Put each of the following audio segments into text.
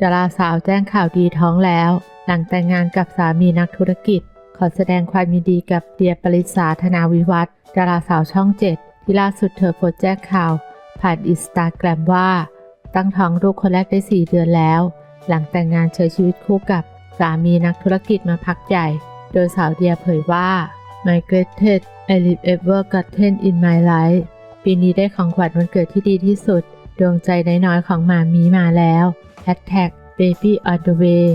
ดาราสาวแจ้งข่าวดีท้องแล้ว หลังแต่งงานกับสามีนักธุรกิจ ขอแสดงความยินดีกับเดียปริษาธนาวิวัฒน์ดาราสาวช่องเจ็ดที่ล่าสุดเธอโพสแจ้งข่าว ผ่านอินสตาแกรมว่า ตั้งท้องลูกคนแรกได้ 4 เดือนแล้ว หลังแต่งงานใช้ชีวิตคู่กับสามีนักธุรกิจมาพักใหญ่ โดยสาวเดียเผยว่า My greatest I live ever gotten in my life ปีนี้ได้ของขวัญวันเกิดที่ดีที่สุด ดวงใจน้อยๆของหมามีมาแล้ว Hashtag baby on the way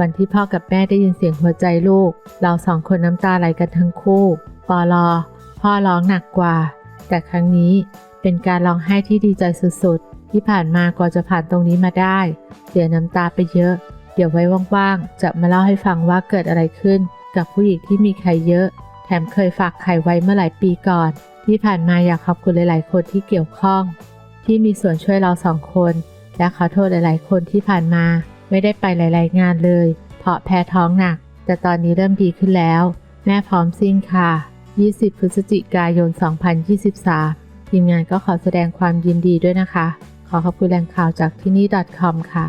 วันที่พ่อกับแม่ได้ยินเสียงหัวใจลูก เราสองคนน้ำตาไหลกันทั้งคู่ปอลอพ่อร้องหนักกว่า แต่ครั้งนี้เป็นการร้องไห้ที่ดีใจสุดๆ ที่ผ่านมากว่าจะผ่านตรงนี้มาได้ เสียน้ำตาไปเยอะ เดี๋ยวไว้ว่างๆ จะมาเล่าให้ฟังว่าเกิดอะไรขึ้น กับผู้หญิงที่มีใครเยอะ แถมเคยฝากไข่ไว้เมื่อหลายปีก่อน ที่ผ่านมาอยากขอบคุณหลายๆ คนที่เกี่ยวข้อง ที่มีส่วนช่วยเราสองคน และขอโทษหลายๆ คนที่ผ่านมา ไม่ได้ไปหลาย ๆ งานเลย เพราะแพ้ท้องหนัก แต่ตอนนี้เริ่มดีขึ้นแล้ว แม่พร้อมซิ่งค่ะ 20 พฤศจิกายน 2023 ทีมงานก็ขอแสดงความยินดีด้วยนะคะ ขอขอบคุณแหล่งข่าวจากที่นี่ .com ค่ะ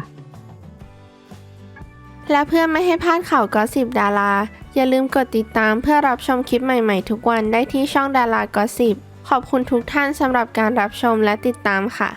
และเพื่อไม่ให้พลาดข่าวก็สิบดารา อย่าลืมกดติดตามเพื่อรับชมคลิปใหม่ ๆ ทุกวันได้ที่ช่องดารากอสิบขอบคุณทุกท่านสำหรับการรับชมและติดตามค่ะ